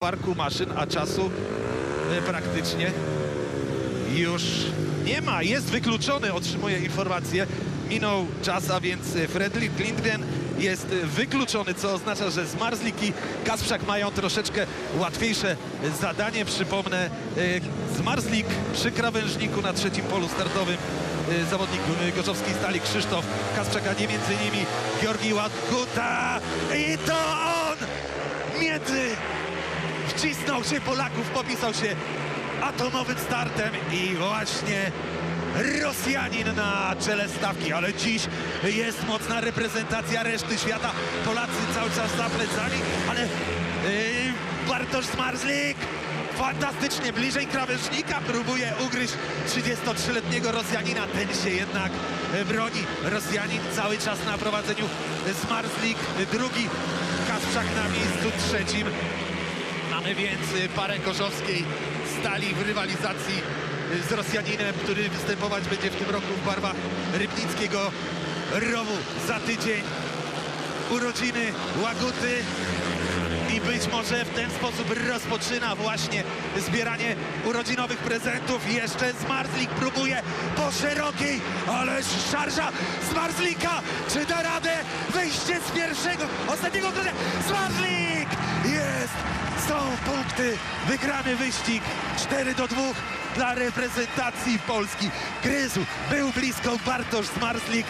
parku maszyn, a czasu e, praktycznie już nie ma. Jest wykluczony, otrzymuję informację. Minął czas, a więc Fredrik Lindgren jest wykluczony, co oznacza, że Zmarzlik i Kasprzak mają troszeczkę łatwiejsze zadanie. Przypomnę, e, Zmarzlik przy krawężniku na trzecim polu startowym e, zawodnik gorzowskiej stali Krzysztof Kasprzak, a nie między nimi Georgi Łaguta i to on między wcisnął się Polaków, popisał się atomowym startem i właśnie Rosjanin na czele stawki, ale dziś jest mocna reprezentacja reszty świata. Polacy cały czas za plecami, ale yy, Bartosz Zmarzlik fantastycznie bliżej krawężnika próbuje ugryźć 33-letniego Rosjanina. Ten się jednak e, broni. Rosjanin cały czas na prowadzeniu. Zmarzlik drugi, Kasprzak na miejscu trzecim. Mamy więc y, parę korzowskiej stali w rywalizacji y, z Rosjaninem, który występować będzie w tym roku w barwach Rybnickiego Rowu. Za tydzień urodziny Łaguty i być może w ten sposób rozpoczyna właśnie zbieranie urodzinowych prezentów. Jeszcze Zmarzlik próbuje po szerokiej, ale szarża Zmarzlika. Czy da radę wejście z pierwszego, ostatniego okrążenia? Zmarzlik! Jest! Punkty, wygrany wyścig 4 do 2 dla reprezentacji Polski. Gryzu był blisko Bartosz Zmarzlik,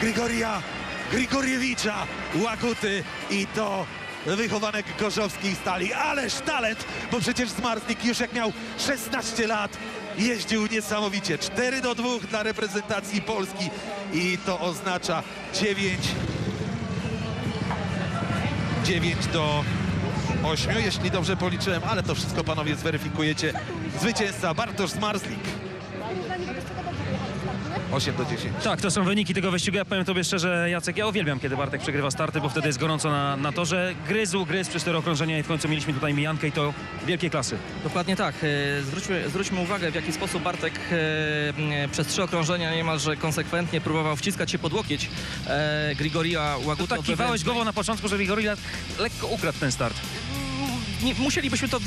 Grigoria Grigoriewicza, Łaguty i to wychowanek gorzowskiej stali. Ależ talent, bo przecież Zmarzlik już jak miał 16 lat jeździł niesamowicie. 4 do 2 dla reprezentacji Polski i to oznacza 9 9 do 8, jeśli dobrze policzyłem, ale to wszystko panowie zweryfikujecie. Zwycięzca Bartosz Zmarzlik. 8 do 10. Tak, to są wyniki tego wyścigu. Ja powiem tobie szczerze, Jacek, ja uwielbiam, kiedy Bartek przegrywa starty, bo wtedy jest gorąco na, na torze. Gryzł, gryzł przez cztery okrążenia i w końcu mieliśmy tutaj mijankę i to wielkiej klasy. Dokładnie tak. E, Zwróćmy, zwróćmy uwagę, w jaki sposób Bartek e, m, przez trzy okrążenia niemalże konsekwentnie próbował wciskać się pod łokieć e, Grigoria Tu Łaguto. tak kiwałeś głową na początku, że Wigorila lekko ukradł ten start. Nie, musielibyśmy to,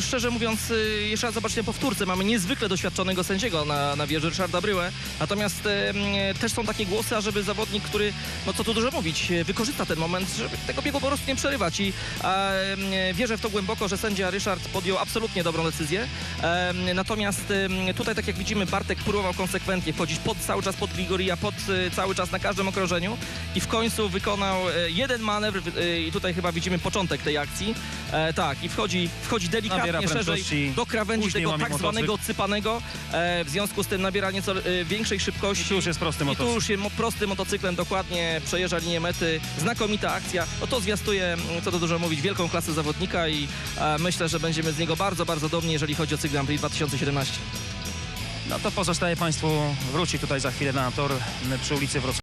szczerze mówiąc, y, jeszcze raz zobaczyć na powtórce. Mamy niezwykle doświadczonego sędziego na, na wieży Ryszarda Bryłę. Natomiast e, też są takie głosy, ażeby zawodnik, który, no co tu dużo mówić, e, wykorzysta ten moment, żeby tego biegu po prostu nie przerywać. I e, wierzę w to głęboko, że sędzia Ryszard podjął absolutnie dobrą decyzję. E, natomiast tutaj, tak jak widzimy, Bartek próbował konsekwentnie wchodzić pod, cały czas pod Grigoria, pod e, cały czas na każdym okrążeniu i w końcu wykonał e, jeden manewr i tutaj chyba widzimy początek tej akcji. E, tak, i wchodzi, wchodzi delikatnie szerzej do krawędzi tego tak zwanego motocykl. odsypanego. E, w związku z tym nabiera nieco e, większej szybkości. I tu już jest prosty I tu motocykl. już się mo- prostym motocyklem dokładnie przejeżdża linię mety. Znakomita akcja. No to zwiastuje, mm, co tu dużo mówić, wielką klasę zawodnika i e, myślę, że będziemy z niego bardzo, bardzo dumni, jeżeli chodzi o cykl Grand Prix 2017. No to pozostaje Państwu wrócić tutaj za chwilę na tor przy ulicy Wrocławskiej.